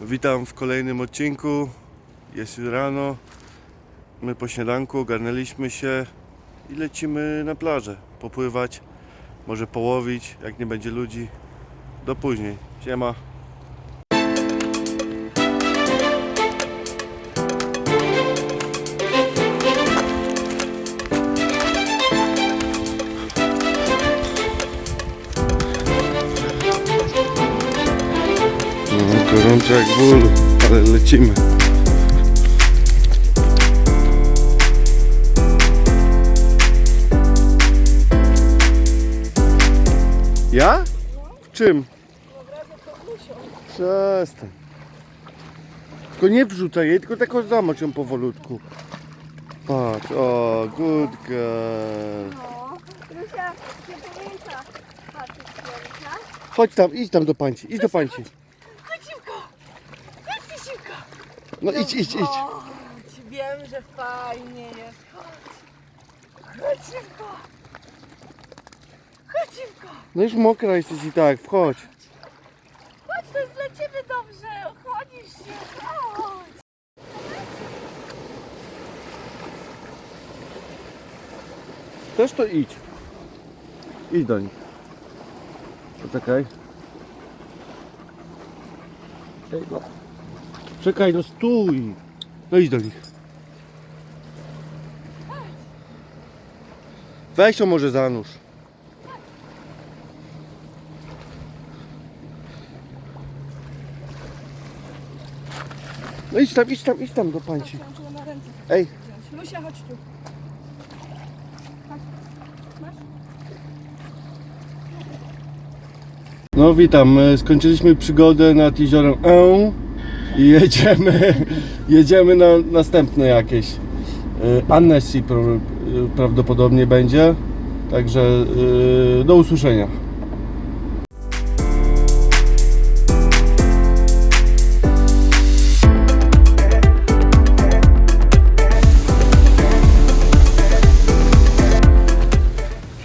Witam w kolejnym odcinku. Jest już rano. My po śniadanku ogarnęliśmy się i lecimy na plażę. Popływać, może połowić, jak nie będzie ludzi. Do później. Siema. No, gorąco jak ból, ale lecimy. Ja? W czym? Przestań. Tylko nie wrzucaj jej, tylko tak zamocz ją powolutku. Patrz, o, good girl. No, Lucia nie pamięta słońca. Chodź tam, idź tam do pańci, idź do pańci. Chodź szybko! Chodź szybko! No idź, idź, idź. Chodź, wiem, że fajnie jest. Chodź! Chodź szybko! Chodź szybko! No już mokra jesteś i tak, wchodź. Chodź, to jest dla ciebie dobrze! Chodzisz się! Chodź! Chcesz to idź. Idź do nich. Poczekaj. Ej, no. Czekaj, no stój. No idź do nich. Weź ją może za nóż. No idź tam, idź tam, idź tam do pańci. Ej. Lucia, chodź tu. No witam, e, skończyliśmy przygodę nad jeziorem Eł i jedziemy, jedziemy na następne jakieś. E, Annecy pra- prawdopodobnie będzie, także e, do usłyszenia.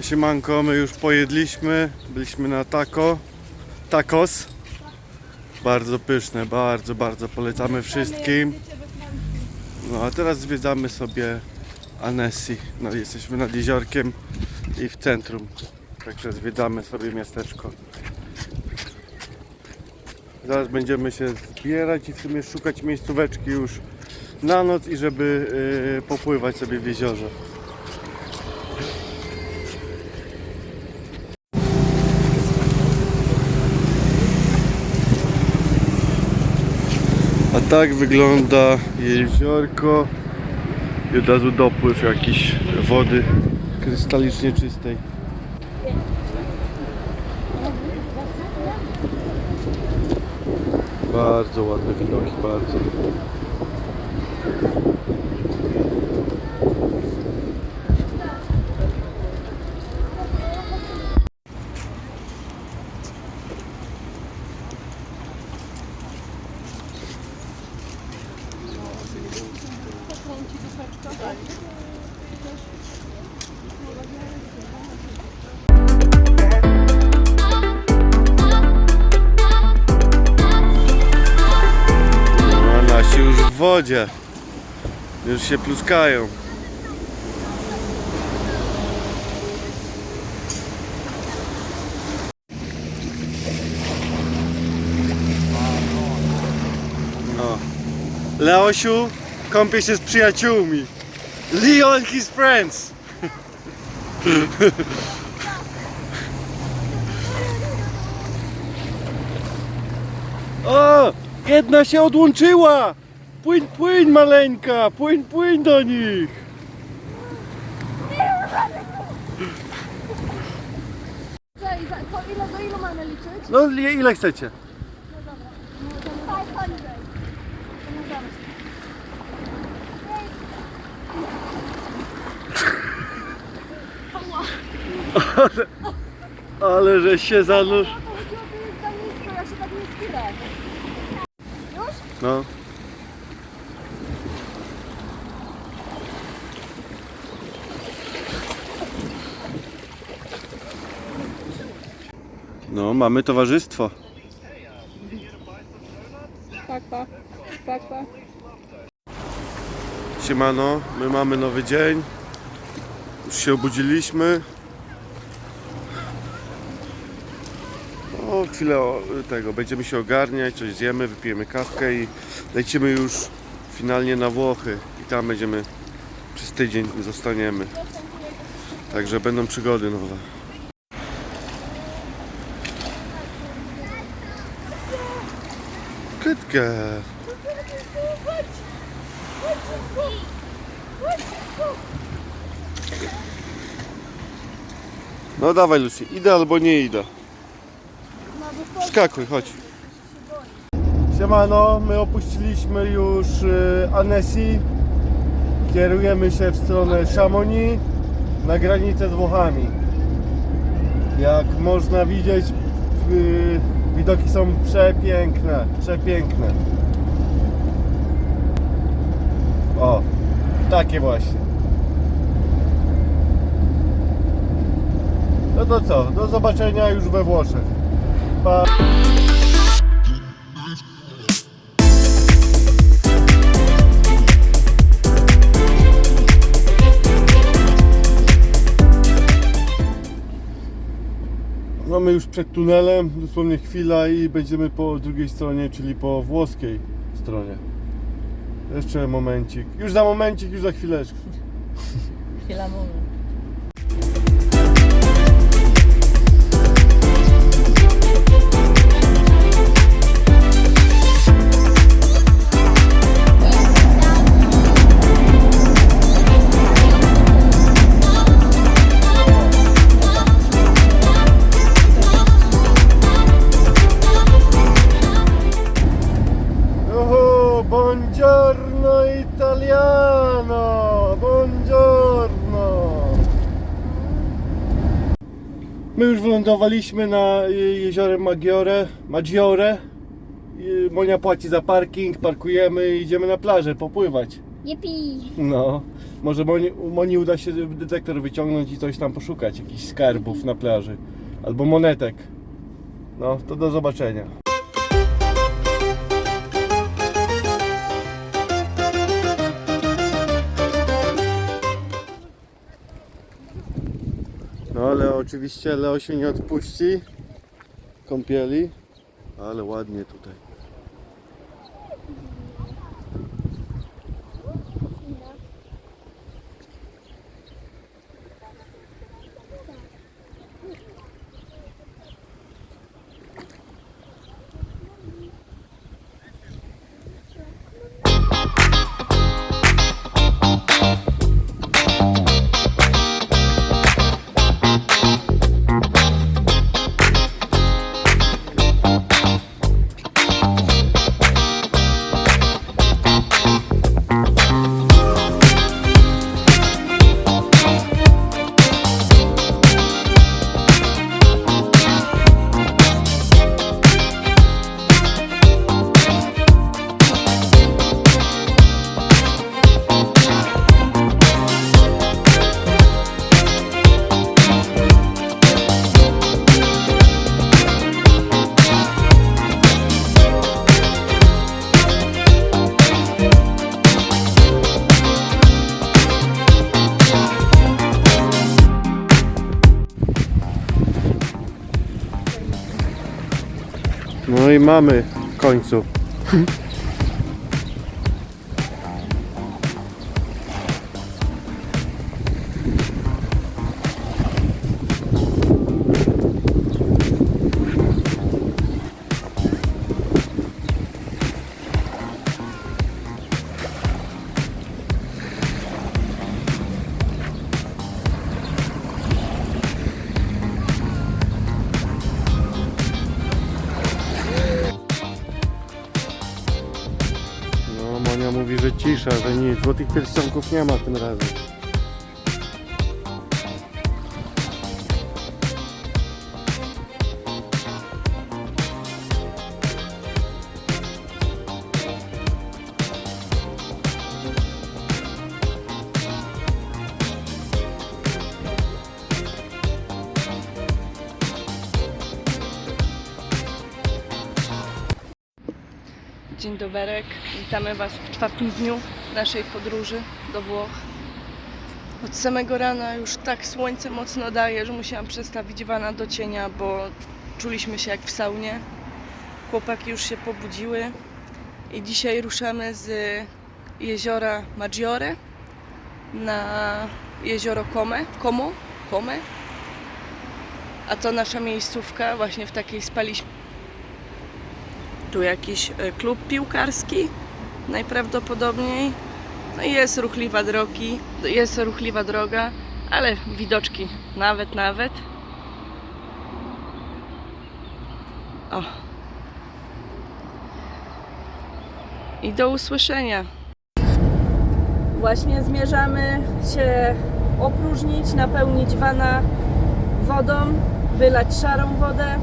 Siemanko, my już pojedliśmy, byliśmy na taco, tacos. Bardzo pyszne, bardzo, bardzo polecamy wszystkim. No a teraz zwiedzamy sobie Annecy. No jesteśmy nad jeziorkiem i w centrum. Także zwiedzamy sobie miasteczko. Zaraz będziemy się zbierać i w sumie szukać miejscóweczki już na noc i żeby yy, popływać sobie w jeziorze. Tak wygląda jeziorko i od razu dopływ jakiś wody krystalicznie czystej. Bardzo ładne widoki, bardzo. No, nasi już w wodzie. Już się pluskają. O. Leosiu kąpie się z przyjaciółmi. Leo and his friends. O! Jedna się odłączyła! Płyń, płyń maleńka! Płyń, płyń do nich! Po ile do ilu mamy liczyć? No ile chcecie? No dobra. No, 500. Pomożemy się. Ale że się zanurz. No to chodziłoby jest za nisko, ja się tak nie skilę. Już? No. No, mamy towarzystwo. Pa, pa. Pa, pa. Siemano, my mamy nowy dzień. Już się obudziliśmy. Chwilę tego, będziemy się ogarniać, coś zjemy, wypijemy kawkę i lecimy już finalnie na Włochy. I tam będziemy przez tydzień zostaniemy. Także będą przygody nowe. Kytkę. No dawaj Lucy, idę albo nie idę. Skakuj, chodź. Siemano, my opuściliśmy już y, Annecy. Kierujemy się w stronę Chamonix na granicę z Włochami. Jak można widzieć, y, widoki są przepiękne, przepiękne. O, takie właśnie. No to co, do zobaczenia już we Włoszech. Pa. Mamy już przed tunelem, dosłownie chwila i będziemy po drugiej stronie, czyli po włoskiej stronie. Jeszcze momencik. Już za momencik, już za chwileczkę. Chwila moment. My już wylądowaliśmy na y, jeziorem Maggiore, Maggiore. Monia płaci za parking, parkujemy i idziemy na plażę popływać. Yippee. No, może Moni, Moni uda się detektor wyciągnąć i coś tam poszukać, jakichś skarbów na plaży. Albo monetek. No, to do zobaczenia. No ale oczywiście Leo się nie odpuści kąpieli, ale ładnie tutaj. Mamy w końcu. Mówi, że cisza, że nic. Złotych pierścionków nie ma tym razem. Dzień doberek. Witamy Was w czwartym dniu naszej podróży do Włoch. Od samego rana już tak słońce mocno daje, że musiałam przestawić wana do cienia, bo czuliśmy się jak w saunie. Chłopaki już się pobudziły i dzisiaj ruszamy z jeziora Maggiore na jezioro Come, Como, Come. A to nasza miejscówka, właśnie w takiej spaliśmy. Tu jakiś e, klub piłkarski najprawdopodobniej. No i jest ruchliwa drogi, jest ruchliwa droga, ale widoczki nawet, nawet. O. I do usłyszenia. Właśnie zmierzamy się opróżnić, napełnić wana wodą, wylać szarą wodę.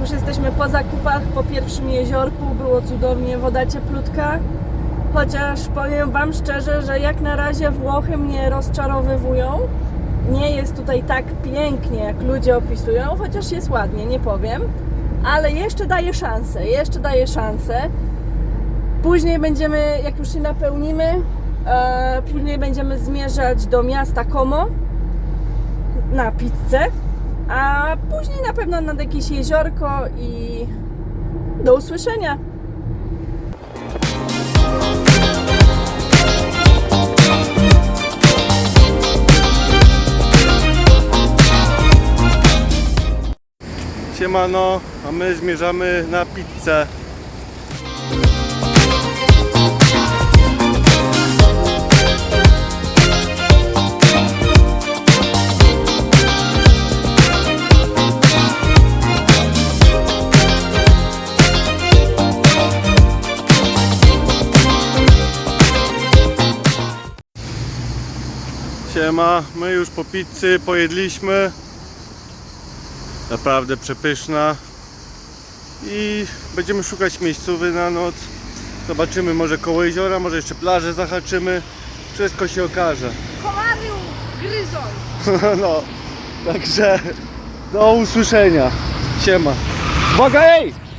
Już jesteśmy po zakupach, po pierwszym jeziorku, było cudownie, woda cieplutka. Chociaż powiem Wam szczerze, że jak na razie Włochy mnie rozczarowywują. Nie jest tutaj tak pięknie, jak ludzie opisują, chociaż jest ładnie, nie powiem. Ale jeszcze daje szansę, jeszcze daje szansę. Później będziemy, jak już się napełnimy, e, później będziemy zmierzać do miasta Como na pizzę, a później na pewno nad jakieś jeziorko i do usłyszenia. Siemano, a my zmierzamy na pizzę. Siema, my już po pizzy pojedliśmy. Naprawdę przepyszna. I będziemy szukać miejscowy na noc. Zobaczymy może koło jeziora, może jeszcze plażę zahaczymy. Wszystko się okaże. Komariu, gryzon! No, także do usłyszenia. Siema. Uwaga, ej!